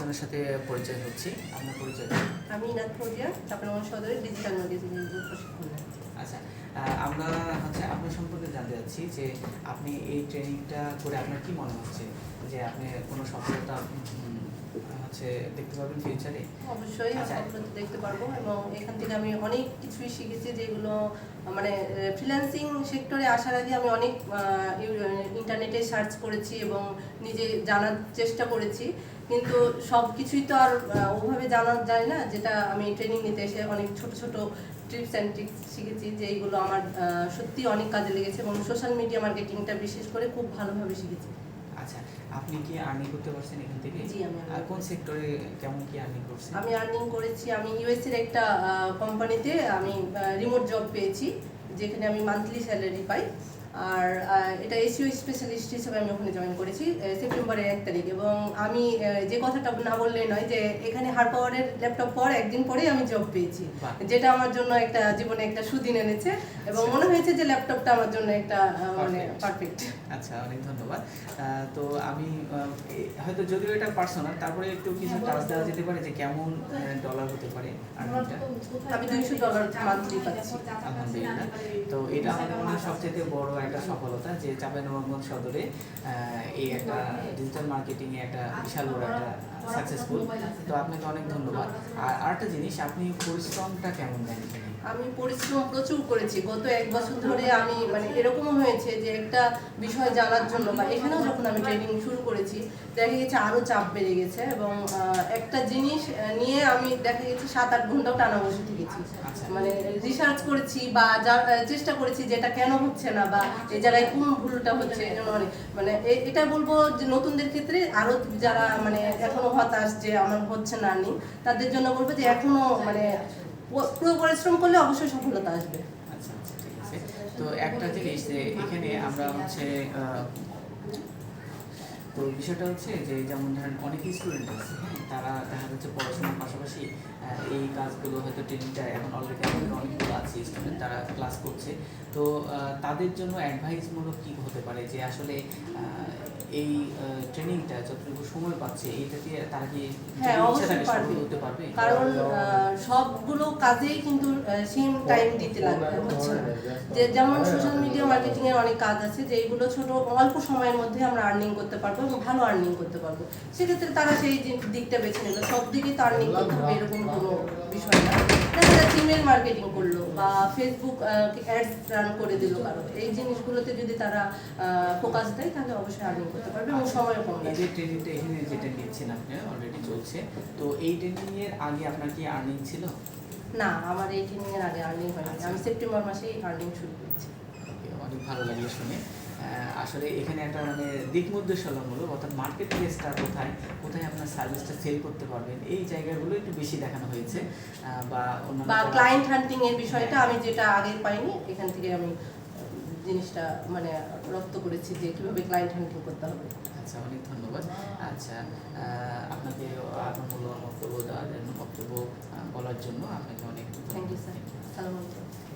আরেকজনের সাথে পরিচয় হচ্ছি। আপনার পরিচয় আমি ইনাথ চাপানগঞ্জ সদরের ডিজিটাল ম্যাগাজিন প্রশিক্ষণ আচ্ছা আহ, আমরা হচ্ছে আপনার সম্পর্কে জানতে চাচ্ছি যে আপনি এই ট্রেনিংটা করে আপনার কি মনে হচ্ছে? যে আপনি কোনো সফলতা হচ্ছে দেখতে পাবেন ফিউচারে অবশ্যই আচ্ছা। সফলতা দেখতে পারব এবং এখান থেকে আমি অনেক কিছুই শিখেছি যেগুলো মানে ফ্রিল্যান্সিং সেক্টরে আসার আগে আমি অনেক ইন্টারনেটে সার্চ করেছি এবং নিজে জানার চেষ্টা করেছি। কিন্তু সব কিছুই তো আর ওভাবে জানা যায় না। যেটা আমি ট্রেনিং নিতে এসে অনেক ছোট ছোট টিপস অ্যান্ড ট্রিক্স শিখেছি যে এইগুলো আমার সত্যি অনেক কাজে লেগেছে এবং সোশ্যাল মিডিয়া মার্কেটিংটা বিশেষ করে খুব ভালোভাবে শিখেছি। আচ্ছা আপনি কি আর্নিং করতে পারছেন এখান থেকে? জি, আমি আর কোন সেক্টরে কেমন কি আর্নিং করছেন? আমি আর্নিং করেছি আমি ইউএস এর একটা কোম্পানিতে আমি রিমোট জব পেয়েছি যেখানে আমি মান্থলি স্যালারি পাই। আর এটা এসিও স্পেশালিস্ট হিসেবে আমি ওখানে জয়েন করেছি সেপ্টেম্বরের এক তারিখ। এবং আমি যে কথাটা না বললেই নয় যে এখানে হার পাওয়ারের ল্যাপটপ পর একদিন পরেই আমি জব পেয়েছি যেটা আমার জন্য একটা জীবনে একটা সুদিন এনেছে এবং মনে হয়েছে যে ল্যাপটপটা আমার জন্য একটা মানে পারফেক্ট আচ্ছা অনেক ধন্যবাদ। তো আমি হয়তো যদিও এটা পার্সোনাল তারপরে একটু কিছু টাচ দেওয়া যেতে পারে যে কেমন ডলার হতে পারে আমি দুইশো ডলার মান্থলি পাচ্ছি। আলহামদুলিল্লাহ। তো এটা আমাদের মনে হয় সবচেয়ে বড় একটা সফলতা যে চাঁপাইনবাবগঞ্জ সদরে এই একটা ডিজিটাল মার্কেটিং এ একটা বিশাল বড় একটা সাকসেসফুল তো আপনাকে অনেক ধন্যবাদ আর আরেকটা জিনিস আপনি পরিশ্রমটা কেমন দেন? আমি পরিশ্রম প্রচুর করেছি গত এক বছর ধরে আমি মানে এরকমও হয়েছে যে একটা বিষয় জানার জন্য বা এখানেও যখন আমি ট্রেনিং শুরু করেছি দেখা গেছে আরও চাপ বেড়ে গেছে এবং একটা জিনিস নিয়ে আমি দেখা গেছে সাত আট ঘন্টাও টানা বসে থেকেছি আচ্ছা। মানে রিসার্চ করেছি বা চেষ্টা করেছি যে এটা কেন হচ্ছে না বা এই জায়গায় ভুলটা হচ্ছে এই মানে এটা বলব যে নতুনদের ক্ষেত্রে আরও যারা মানে এখনও হতাশ যে আমার হচ্ছে না নি, তাদের জন্য বলব যে এখনও মানে পুরো পরিশ্রম করলে অবশ্যই সফলতা আসবে। আচ্ছা আচ্ছা তো একটা জিনিস যে এখানে আমরা হচ্ছে তো বিষয়টা হচ্ছে যে যেমন ধরেন অনেক স্টুডেন্ট আছে হ্যাঁ তারা দেখা যাচ্ছে পড়াশোনার পাশাপাশি এই কাজগুলো হয়তো ট্রেনিংটা এখন অলরেডি আমাদের অনেকগুলো আছে স্টুডেন্ট তারা ক্লাস করছে। তো তাদের জন্য অ্যাডভাইসমূলক কি হতে পারে যে আসলে এই ট্রেনিংটা যতটুকু সময় পাচ্ছে এইটাতে তারা কি হ্যাঁ, অবশ্যই পারবে। হতে পারবে? কারণ সবগুলো কাজেই কিন্তু সেম টাইম দিতে লাগবে হচ্ছে না যে যেমন সোশ্যাল মিডিয়া মার্কেটিং এর অনেক কাজ আছে যে এইগুলো ছোট অল্প সময়ের মধ্যে আমরা আর্নিং করতে পারব। এবং ভালো আর্নিং করতে পারব। সেক্ষেত্রে তারা সেই দিকটা বেছে নিল সব দিকেই তো আর্নিং করতে হবে এরকম কোনো বিষয় না। দেখা যাচ্ছে ইমেল মার্কেটিং করল বা ফেসবুক অ্যাডস রান করে দিল কারও। এই জিনিসগুলোতে যদি তারা ফোকাস দেয় তাহলে অবশ্যই আর্নিং করতে পারবে এবং সময় কম এই যে ট্রেনিংটা এখানে যেটা নিচ্ছেন আপনি অলরেডি চলছে। তো এই ট্রেনিং এর আগে আপনার কি আর্নিং ছিল? না আমার এই ট্রেনিং এর আগে আর্নিং হয়নি। আমি সেপ্টেম্বর মাসেই আর্নিং শুরু করেছি। অনেক ভালো লাগল শুনে। আসলে এখানে একটা মানে দিক নির্দেশনামূলক অর্থাৎ মার্কেট প্লেসটা কোথায় কোথায় আপনার সার্ভিসটা সেল করতে পারবেন এই জায়গাগুলো একটু বেশি দেখানো হয়েছে বা অন্যান্য বা ক্লায়েন্ট হান্টিং এর বিষয়টা আমি যেটা আগে পাইনি এখান থেকে আমি জিনিসটা মানে রপ্ত করেছি যে কীভাবে ক্লায়েন্ট হান্টিং করতে হবে। আচ্ছা অনেক ধন্যবাদ। আচ্ছা আপনাকে আপনার মূল্যবান বক্তব্য দেওয়ার জন্য বক্তব্য বলার জন্য আপনাকে অনেক থ্যাংক ইউ স্যার সালামালাইকুম